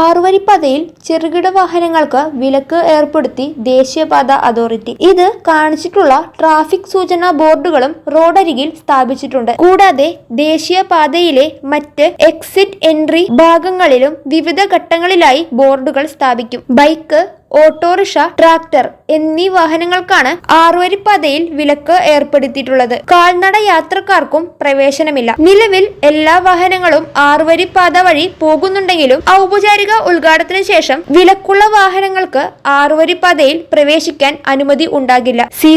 ആറുവരിപ്പാതയിൽ ചെറുകിട വാഹനങ്ങൾക്ക് വിലക്ക് ഏർപ്പെടുത്തി ദേശീയപാത അതോറിറ്റി. ഇത് കാണിച്ചിട്ടുള്ള ട്രാഫിക് സൂചനാ ബോർഡുകളും റോഡരികിൽ സ്ഥാപിച്ചിട്ടുണ്ട്. കൂടാതെ ദേശീയപാതയിലെ മറ്റ് എക്സിറ്റ് എൻട്രി ഭാഗങ്ങളിലും വിവിധ ഘട്ടങ്ങളിലായി ബോർഡുകൾ സ്ഥാപിക്കും. ബൈക്ക് ഓട്ടോറിക്ഷ ട്രാക്ടർ എന്നീ വാഹനങ്ങൾക്കാണ് ആറുവരിപ്പാതയിൽ വിലക്ക് ഏർപ്പെടുത്തിയിട്ടുള്ളത്. കാൽനട യാത്രക്കാർക്കും പ്രവേശനമില്ല. നിലവിൽ എല്ലാ വാഹനങ്ങളും ആറുവരിപ്പാത വഴി പോകുന്നുണ്ടെങ്കിലും ഔപചാരിക ഉദ്ഘാടനത്തിന് ശേഷം വിലക്കുള്ള വാഹനങ്ങൾക്ക് ആറുവരിപ്പാതയിൽ പ്രവേശിക്കാൻ അനുമതി ഉണ്ടാകില്ല. സി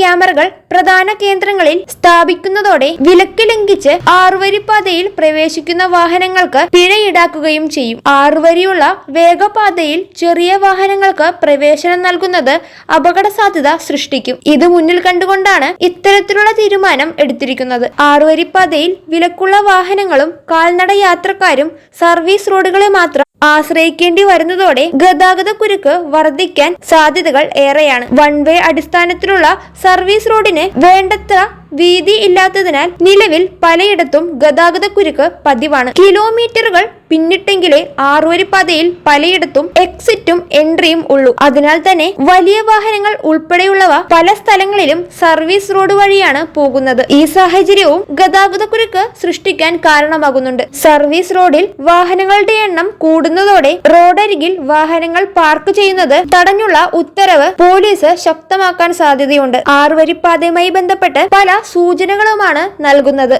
ക്യാമറകൾ പ്രധാന കേന്ദ്രങ്ങളിൽ സ്ഥാപിക്കുന്നതോടെ വിലക്ക് ലംഘിച്ച് ആറുവരിപ്പാതയിൽ പ്രവേശിക്കുന്ന വാഹനങ്ങൾക്ക് പിഴ ഈടാക്കുകയും ചെയ്യും. ആറുവരിയുള്ള വേഗപാതയിൽ ചെറിയ വാഹനങ്ങൾക്ക് പ്രവേശനം നൽകുന്നത് അപകട സാധ്യത സൃഷ്ടിക്കും. ഇത് മുന്നിൽ കണ്ടുകൊണ്ടാണ് ഇത്തരത്തിലുള്ള തീരുമാനം എടുത്തിരിക്കുന്നത്. ആറുവരിപ്പാതയിൽ വിലക്കുള്ള വാഹനങ്ങളും കാൽനട യാത്രക്കാരും സർവീസ് റോഡുകളെ മാത്രം ആശ്രയിക്കേണ്ടി വരുന്നതോടെ ഗതാഗത കുരുക്ക് വർദ്ധിക്കാൻ സാധ്യതകൾ ഏറെയാണ്. വൺ വേ അടിസ്ഥാനത്തിലുള്ള സർവീസ് റോഡിന് വേണ്ടത്ര വീതി ഇല്ലാത്തതിനാൽ നിലവിൽ പലയിടത്തും ഗതാഗത കുരുക്ക് പതിവാണ്. കിലോമീറ്ററുകൾ പിന്നിട്ടെങ്കിലേ ആറുവരിപ്പാതയിൽ പലയിടത്തും എക്സിറ്റും എൻട്രിയും ഉള്ളൂ. അതിനാൽ തന്നെ വലിയ വാഹനങ്ങൾ ഉൾപ്പെടെയുള്ളവ പല സ്ഥലങ്ങളിലും സർവീസ് റോഡ് വഴിയാണ് പോകുന്നത്. ഈ സാഹചര്യവും ഗതാഗത കുരുക്ക് സൃഷ്ടിക്കാൻ കാരണമാകുന്നുണ്ട്. സർവീസ് റോഡിൽ വാഹനങ്ങളുടെ എണ്ണം കൂടുന്നതോടെ റോഡരികിൽ വാഹനങ്ങൾ പാർക്ക് ചെയ്യുന്നത് തടഞ്ഞുള്ള ഉത്തരവ് പോലീസ് ശക്തമാക്കാൻ സാധ്യതയുണ്ട്. ആറുവരിപ്പാതയുമായി ബന്ധപ്പെട്ട് പല സൂചനകളുമാണ് നൽകുന്നത്.